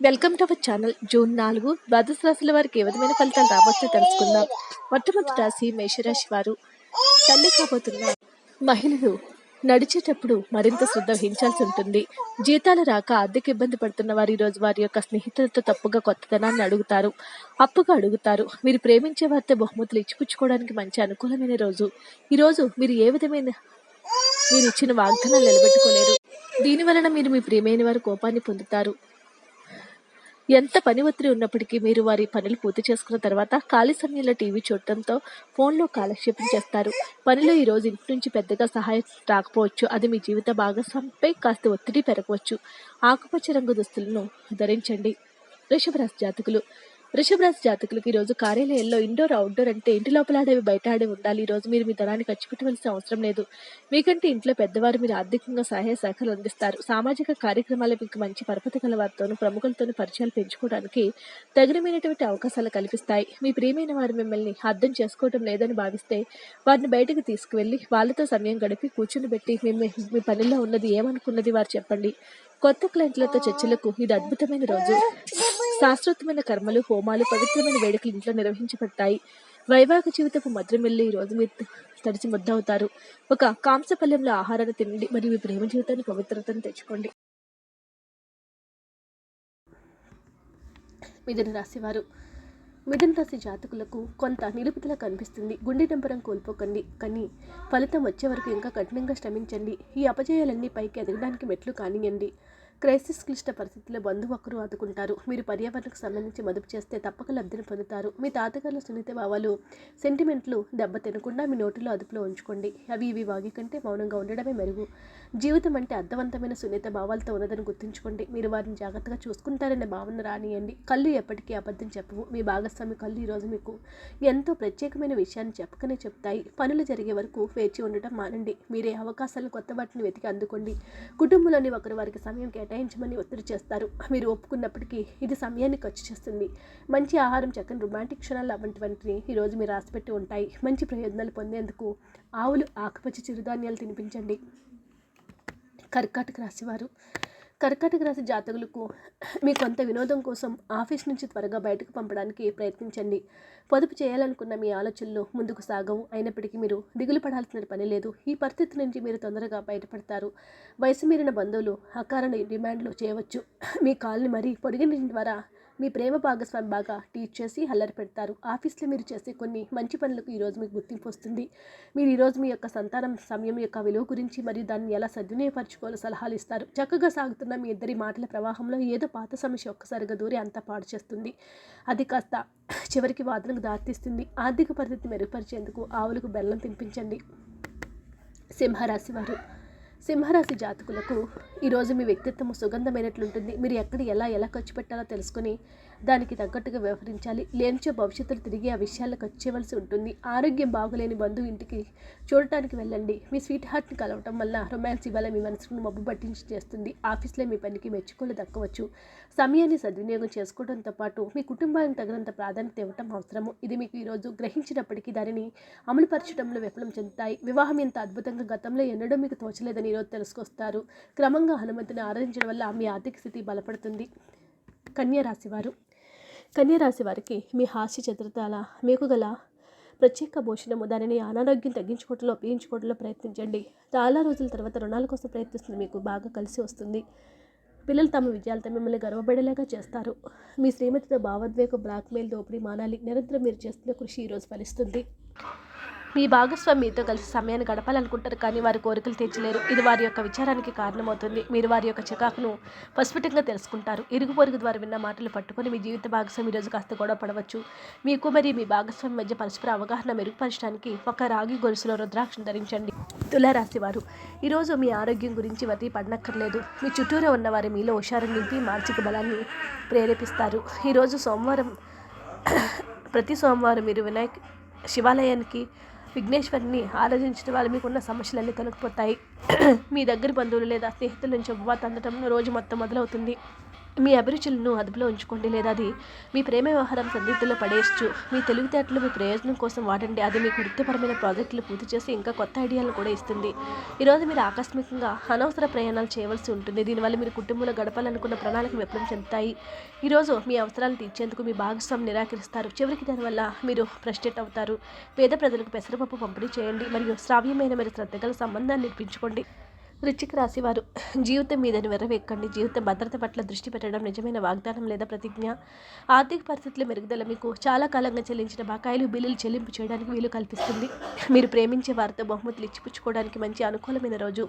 Welcome to our channel. June నాలుగు ద్వాదశ రాశుల వారికి ఏ విధమైన ఫలితాలు రాబోతుందో తెలుసుకుందాం. మొట్టమొదటి రాశి మేషరాశి వారు. తల్లి కాబోతున్న మహిళలు నడిచేటప్పుడు మరింత శ్రద్ధ వహించాల్సి ఉంటుంది. జీతాలు రాక ఆర్థిక ఇబ్బంది పడుతున్న వారు ఈరోజు రోజు వారి యొక్క స్నేహితులతో తప్పుగా కొత్తదనాన్ని అడుగుతారు. అప్పుగా అడుగుతారు. మీరు ప్రేమించే వారితో బహుమతులు ఇచ్చిపుచ్చుకోవడానికి మంచి అనుకూలమైన రోజు. ఈరోజు మీరు ఏ విధమైన మీరు ఇచ్చిన వాగ్దానాలు నిలబెట్టుకోలేరు. దీని వలన మీరు మీ ప్రియమైన వారి కోపాన్ని పొందుతారు. ఎంత పని ఒత్తిడి ఉన్నప్పటికీ మీరు వారి పనులు పూర్తి చేసుకున్న తర్వాత ఖాళీ సమయంలో టీవీ చూడటంతో ఫోన్లో కాలక్షేపం చేస్తారు. పనిలో ఈరోజు ఇంటి నుంచి పెద్దగా సహాయం రాకపోవచ్చు. అది మీ జీవిత భాగస్వామిపై కాస్త ఒత్తిడి పెరగవచ్చు. ఆకుపచ్చ రంగు దుస్తులను ధరించండి. వృషభ రాశి జాతకులు. వృషభ రాశి జాతకులకు ఈ రోజు కార్యాలయంలో ఇండోర్ అవుట్డోర్ అంటే ఇంటి లోపల ఆడేవి బయట ఆడే ఉండాలి. ఈ రోజు మీరు మీ ధనాన్ని ఖర్చు పెట్టవలసిన అవసరం లేదు. మీకంటే ఇంట్లో పెద్దవారు మీరు ఆర్థికంగా సహాయ శాఖలు అందిస్తారు. సామాజిక కార్యక్రమాలు మీకు మంచి పరపతి గల వారితోనూ ప్రముఖులతోనూ పరిచయాలు పెంచుకోవడానికి తగినమైనటువంటి అవకాశాలు కల్పిస్తాయి. మీ ప్రియమైన వారు మిమ్మల్ని అర్థం చేసుకోవడం లేదని భావిస్తే వారిని బయటకు తీసుకువెళ్ళి వాళ్ళతో సమయం గడిపి కూర్చుని పెట్టి మీ పనిలో ఉన్నది ఏమనుకున్నది వారు చెప్పండి. కొత్త క్లయింట్లతో చర్చలకు ఇది అద్భుతమైన రోజు. శాస్త్రోత్తమైన కర్మలు హోమాలు పవిత్రమైన వేడుకలు ఇంట్లో నిర్వహించబడతాయి. వైవాహిక జీవితపు మధురమెల్లి ఈ రోజు మీరు తడిచి ముద్దవుతారు. ఒక కాంసపల్యంలో ఆహారాన్ని తినండి మరియు మీ ప్రేమ జీవితాన్ని పవిత్రతను తెచ్చుకోండి. మిథున రాశివారు. మిథున రాశి జాతకులకు కొంత నిలుపుదల కనిపిస్తుంది. గుండె టెంపరం కోల్పోకండి. కానీ ఫలితం వచ్చే వరకు ఇంకా కఠినంగా శ్రమించండి. ఈ అపజయాలన్నీ పైకి ఎదగడానికి మెట్లు కానియండి. క్రైసిస్ క్లిష్ట పరిస్థితుల్లో బంధువు ఒకరు ఆదుకుంటారు. మీరు పర్యావరణకు సంబంధించి మదుపు చేస్తే తప్పక లబ్ధిని పొందుతారు. మీ తాతగారుల సున్నిత భావాలు సెంటిమెంట్లు దెబ్బ తినకుండా మీ నోటిలో అదుపులో ఉంచుకోండి. అవి ఇవి వాగి కంటే మౌనంగా ఉండడమే మెరుగు. జీవితం అంటే అర్థవంతమైన సున్నిత భావాలతో ఉన్నదని గుర్తుంచుకోండి. మీరు వారిని జాగ్రత్తగా చూసుకుంటారనే భావన రానియండి. కళ్ళు ఎప్పటికీ అబద్ధం చెప్పవు. మీ భాగస్వామి కళ్ళు ఈరోజు మీకు ఎంతో ప్రత్యేకమైన విషయాన్ని చెప్పకనే చెప్తాయి. పనులు జరిగే వరకు వేచి ఉండటం మానండి. మీరే అవకాశాలు కొత్త వాటిని వెతికి అందుకోండి. కుటుంబంలోని ఒకరు వారికి సమయం కేటాయించమని ఒత్తిడి చేస్తారు. మీరు ఒప్పుకున్నప్పటికీ ఇది సమయాన్ని ఖర్చు చేస్తుంది. మంచి ఆహారం చక్కని రొమాంటిక్ క్షణాలు వంటివంటిని ఈరోజు మీరు రాసిపెట్టి ఉంటాయి. మంచి ప్రయోజనాలు పొందేందుకు ఆవులు ఆకుపచ్చ చిరుధాన్యాలు తినిపించండి. కర్కాటక రాశివారు కర్కాటక రాశి జాతకులకు మీ కొంత వినోదం కోసం ఆఫీస్ నుంచి త్వరగా బయటకు పంపడానికి ప్రయత్నించండి. పొదుపు చేయాలనుకున్న మీ ఆలోచనలు ముందుకు సాగవు. అయినప్పటికీ మీరు దిగులు పడాల్సిన పని లేదు. ఈ పరిస్థితి నుంచి మీరు తొందరగా బయటపడతారు. వయసు మీరిన బంధువులు అకారణ డిమాండ్లు చేయవచ్చు. మీ కాల్ని మరీ పొడిగించడం ద్వారా మీ ప్రేమ భాగస్వామి బాగా టీచ్ చేసి అల్లరి పెడతారు. ఆఫీస్లో మీరు చేసే కొన్ని మంచి పనులకు ఈరోజు మీకు గుర్తింపు వస్తుంది. మీరు ఈరోజు మీ యొక్క సంతానం సమయం యొక్క విలువ గురించి మరియు దాన్ని ఎలా సద్వినియోగపరచుకోవాలో సలహాలు ఇస్తారు. చక్కగా సాగుతున్న మీ ఇద్దరి మాటల ప్రవాహంలో ఏదో పాత సమస్య ఒక్కసారిగా దూరి అంతా పాడు చేస్తుంది. అది కాస్త చివరికి వాదనకు దారితీస్తుంది. ఆర్థిక పరిస్థితి మెరుగుపరిచేందుకు ఆవులకు బెల్లం తినిపించండి. సింహరాశి వారు. సింహరాశి జాతకులకు ఈరోజు మీ వ్యక్తిత్వం సుగంధమైనట్లుంటుంది. మీరు ఎక్కడ ఎలా ఎలా ఖర్చు పెట్టాలో తెలుసుకుని దానికి తగ్గట్టుగా వ్యవహరించాలి. లేనిచో భవిష్యత్తులో తిరిగి ఆ విషయాలకు వచ్చేవలసి చేయవలసి ఉంటుంది. ఆరోగ్యం బాగులేని బంధువు ఇంటికి చూడటానికి వెళ్ళండి. మీ స్వీట్ హార్ట్ని కలవటం వల్ల రొమాన్స్ ఇవాళ మీ మనసును మబ్బు పట్టించి చేస్తుంది. ఆఫీస్లో మీ పనికి మెచ్చుకోలు దక్కవచ్చు. సమయాన్ని సద్వినియోగం చేసుకోవడంతో పాటు మీ కుటుంబానికి తగినంత ప్రాధాన్యత ఇవ్వటం అవసరము. ఇది మీకు ఈరోజు గ్రహించినప్పటికీ దానిని అమలుపరచడంలో విఫలం చెందుతాయి. వివాహం ఎంత అద్భుతంగా గతంలో ఎన్నడూ మీకు తోచలేదని ఈరోజు తెలుసుకొస్తారు. క్రమంగా హనుమంతుని ఆరాధించడం వల్ల మీ ఆర్థిక స్థితి బలపడుతుంది. కన్యా రాశివారు కన్యరాశి వారికి మీ హాస్య చతురతల మీకు గల ప్రత్యేక భోషణము దానిని అనారోగ్యం తగ్గించుకోవటంలో ఉపయోగించుకోవడంలో ప్రయత్నించండి. చాలా రోజుల తర్వాత రుణాల కోసం ప్రయత్నిస్తుంది మీకు బాగా కలిసి వస్తుంది. పిల్లలు తమ విజయాలతో మిమ్మల్ని గర్వపడేలాగా చేస్తారు. మీ శ్రీమతితో భావోద్వేగ బ్లాక్మెయిల్ దోపిడీ మానాలి నిరంతరం మీరు చేస్తున్న కృషి ఈరోజు ఫలిస్తుంది. మీ భాగస్వామి మీతో కలిసి సమయాన్ని గడపాలనుకుంటారు కానీ వారి కోరికలు తీర్చలేరు. ఇది వారి యొక్క విచారానికి కారణమవుతుంది. మీరు వారి యొక్క చికాకును పసిపిటంగా తెలుసుకుంటారు. ఇరుగు పొరుగు ద్వారా విన్న మాటలు పట్టుకొని మీ జీవిత భాగస్వామి ఈరోజు కాస్త గొడవ పడవచ్చు. మీకు మరియు మీ భాగస్వామి మధ్య పరస్పర అవగాహన మెరుగుపరచడానికి ఒక రాగి గొలుసులో రుద్రాక్షను ధరించండి. తులారాశి వారు ఈరోజు మీ ఆరోగ్యం గురించి వరి పడనక్కర్లేదు. మీ చుట్టూరా ఉన్నవారు మీలో హుషారు నింపి మానసిక బలాన్ని ప్రేరేపిస్తారు. ఈరోజు సోమవారం ప్రతి సోమవారం మీరు వినాయక్ శివాలయానికి విఘ్నేశ్వరిని ఆరాధించిన వాళ్ళు మీకున్న సమస్యలన్నీ తొలగిపోతాయి. మీ దగ్గర బంధువులు లేదా స్నేహితుల నుంచి ఉపవాత అందటం రోజు మొత్తం మొదలవుతుంది. మీ అభిరుచులను అదుపులో ఉంచుకోండి లేదా అది మీ ప్రేమ వ్యవహారం సందిగ్ధంలో పడేయచ్చు. మీ తెలివితేటలు మీ ప్రయోజనం కోసం వాడండి. అది మీకు వృత్తిపరమైన ప్రాజెక్టులు పూర్తి చేసి ఇంకా కొత్త ఐడియాలను కూడా ఇస్తుంది. ఈరోజు మీరు ఆకస్మికంగా అనవసర ప్రయాణాలు చేయవలసి ఉంటుంది. దీనివల్ల మీరు కుటుంబంలో గడపాలనుకున్న ప్రణాళిక విఫలం చెందుతాయి. ఈరోజు మీ అవసరాలు తీర్చేందుకు మీ భాగస్వామి నిరాకరిస్తారు. చివరికి దానివల్ల మీరు ఫ్రస్ట్రేట్ అవుతారు. పేద ప్రజలకు పెసరపప్పు పంపిణీ చేయండి. మరియు శ్రావ్యమైన మీరు శ్రద్ధగల సంబంధాన్ని నిర్పించుకోండి. వృచ్చిక రాశివారు జీవితం మీద నెరవేర్కండి జీవిత భద్రత పట్ల దృష్టి పెట్టడం నిజమైన వాగ్దానం లేదా ప్రతిజ్ఞ. ఆర్థిక పరిస్థితుల మెరుగుదల మీకు చాలా కాలంగా చెల్లించిన బకాయిలు బిల్లులు చెల్లింపు చేయడానికి వీలు కల్పిస్తుంది. మీరు ప్రేమించే వారితో బహుమతులు ఇచ్చిపుచ్చుకోవడానికి మంచి అనుకూలమైన రోజు.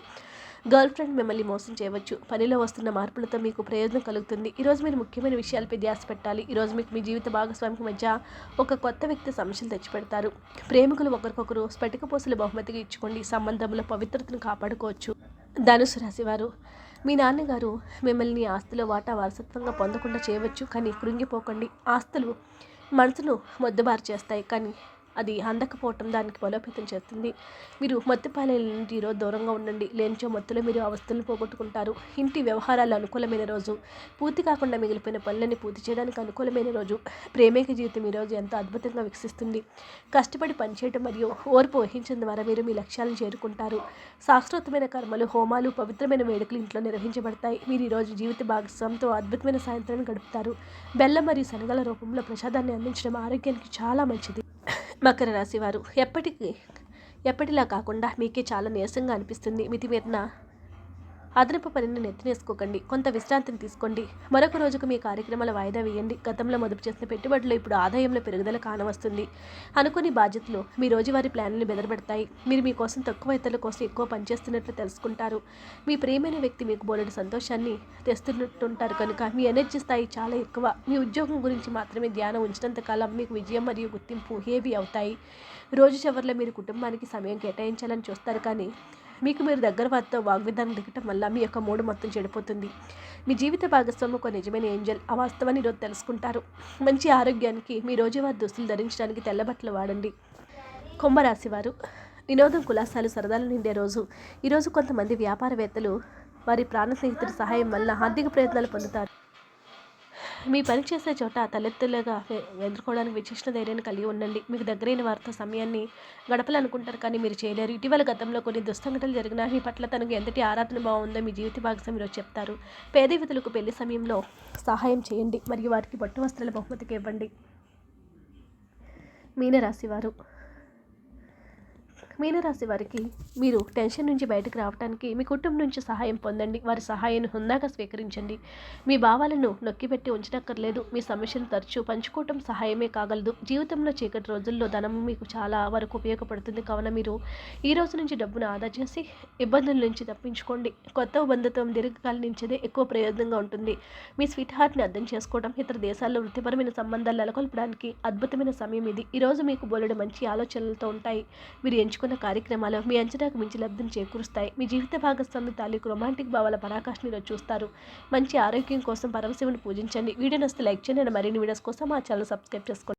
గర్ల్ ఫ్రెండ్ మిమ్మల్ని మోసం చేయవచ్చు. పనిలో వస్తున్న మార్పులతో మీకు ప్రయోజనం కలుగుతుంది. ఈరోజు మీరు ముఖ్యమైన విషయాలపై ధ్యాస పెట్టాలి. ఈరోజు మీకు మీ జీవిత భాగస్వామికి మధ్య ఒక కొత్త వ్యక్తి సమస్యలు తెచ్చిపెడతారు. ప్రేమికులు ఒకరికొకరు స్ఫటిక బహుమతిగా ఇచ్చుకోండి. సంబంధంలో పవిత్రతను కాపాడుకోవచ్చు. ధనుసు రాశివారు మీ నాన్నగారు మిమ్మల్ని ఆస్తిలో వాటా వారసత్వంగా పొందకుండా చేయవచ్చు కానీ కృంగిపోకండి. ఆస్తులు మనసును మొద్దుబారు చేస్తాయి కానీ అది అందకపోవటం దానికి బలోపేతం చేస్తుంది. మీరు మత్తుపాలెల నుండి ఈరోజు దూరంగా ఉండండి. లేనిచో మత్తులో మీరు అవస్థలను పోగొట్టుకుంటారు. ఇంటి వ్యవహారాలు అనుకూలమైన రోజు. పూర్తి కాకుండా మిగిలిపోయిన పనులని పూర్తి చేయడానికి అనుకూలమైన రోజు. ప్రేమేక జీవితం ఈరోజు ఎంతో అద్భుతంగా వికసిస్తుంది. కష్టపడి పనిచేయడం మరియు ఓర్పు వహించడం ద్వారా మీరు మీ లక్ష్యాలను చేరుకుంటారు. శాస్త్రోత్తమైన కర్మలు హోమాలు పవిత్రమైన వేడుకలు ఇంట్లో నిర్వహించబడతాయి. మీరు ఈరోజు జీవిత భాగస్వామితో అద్భుతమైన సాయంత్రాన్ని గడుపుతారు. బెల్లం మరియు శనగల రూపంలో ప్రసాదాన్ని అందించడం ఆరోగ్యానికి చాలా మంచిది. మకర రాశి వారు. ఎప్పటికీ ఎప్పటిలా కాకుండా మీకే చాలా నీరసంగా అనిపిస్తుంది. మితిమీరిన అదనపు పనిని నెత్తినేసుకోకండి. కొంత విశ్రాంతిని తీసుకోండి. మరొక రోజుకు మీ కార్యక్రమాల వాయిదా వేయండి. గతంలో మదుపు చేసిన పెట్టుబడులు ఇప్పుడు ఆదాయంలో పెరుగుదల కానవస్తుంది. అనుకుని బాధ్యతలు మీ రోజువారీ ప్లాన్లు బెదరబెడతాయి. మీరు మీకోసం తక్కువ ఇతరుల కోసం ఎక్కువ పనిచేస్తున్నట్లు తెలుసుకుంటారు. మీ ప్రియమైన వ్యక్తి మీకు బోలెడు సంతోషాన్ని తెస్తున్నట్టుంటారు కనుక మీ ఎనర్జీ స్థాయి చాలా ఎక్కువ. మీ ఉద్యోగం గురించి మాత్రమే ధ్యానం ఉంచినంత కాలం మీకు విజయం మరియు గుర్తింపు హేవీ అవుతాయి. రోజు చివరిలో మీరు కుటుంబానికి సమయం కేటాయించాలని చూస్తారు కానీ మీకు మీరు దగ్గర వారితో వాగ్విధానం దిగటం వల్ల మీ యొక్క మూడు మొత్తం చెడిపోతుంది. మీ జీవిత భాగస్వామి ఒక నిజమైన ఏంజల్. ఆ వాస్తవాన్ని ఈరోజు తెలుసుకుంటారు. మంచి ఆరోగ్యానికి మీ రోజువారి దుస్తులు ధరించడానికి తెల్లబట్టలు వాడండి. కుంభరాశివారు వినోదం కులాసాలు సరదాలు నిండే రోజు. ఈరోజు కొంతమంది వ్యాపారవేత్తలు వారి ప్రాణ స్నేహితుడి సహాయం వల్ల ఆర్థిక ప్రయత్నాలు పొందుతారు. మీ పని చేసే చోట తలెత్తులుగా ఎదుర్కోవడానికి విశిష్ట ధైర్యాన్ని కలిగి ఉండండి. మీకు దగ్గరైన వారితో సమయాన్ని గడపాలనుకుంటారు కానీ మీరు చేయలేరు. ఇటీవల గతంలో కొన్ని దుస్సంఘటనలు జరిగినా మీ పట్ల తనకు ఎంతటి ఆరాధన బాగుందో మీ జీవిత భాగస్వామిలో చెప్తారు. పేద యువతులకు పెళ్ళి సమయంలో సహాయం చేయండి. మరియు వారికి పట్టు వస్త్రాల బహుమతికి ఇవ్వండి. మీన వారు మీనరాశి వారికి మీరు టెన్షన్ నుంచి బయటకు రావడానికి మీ కుటుంబం నుంచి సహాయం పొందండి. వారి సహాయాన్ని హుందాగా స్వీకరించండి. మీ భావాలను నొక్కిపెట్టి ఉంచనక్కర్లేదు. మీ సమస్యలు తరచూ పంచుకోవటం సహాయమే కాగలదు. జీవితంలో చీకటి రోజుల్లో ధనం మీకు చాలా వరకు ఉపయోగపడుతుంది. కావున మీరు ఈ రోజు నుంచి డబ్బును ఆదా చేసి ఇబ్బందుల నుంచి తప్పించుకోండి. కొత్త బంధుత్వం దీర్ఘకాలించేదే ఎక్కువ ప్రయోజనంగా ఉంటుంది. మీ స్వీట్ హార్ట్ని అర్థం చేసుకోవడం ఇతర దేశాల్లో వృత్తిపరమైన సంబంధాలు నెలకొల్పడానికి అద్భుతమైన సమయం ఇది. ఈరోజు మీకు బోలెడు మంచి ఆలోచనలతో ఉంటాయి. మీరు ఎంచుకున్న కార్యక్రమాలు మీ అంచనాకు మించి లబ్ధం చేకూరుస్తాయి. మీ జీవిత భాగస్వామి తాలూకు రొమాంటిక్ భావాల పరాకాష్ని చూస్తారు. మంచి ఆరోగ్యం కోసం పరమశివుని పూజించండి. వీడియో నస్తే లైక్ చేయండి. మరిన్ని వీడియోస్ కోసం మా ఛానల్ సబ్స్క్రైబ్ చేసుకోండి.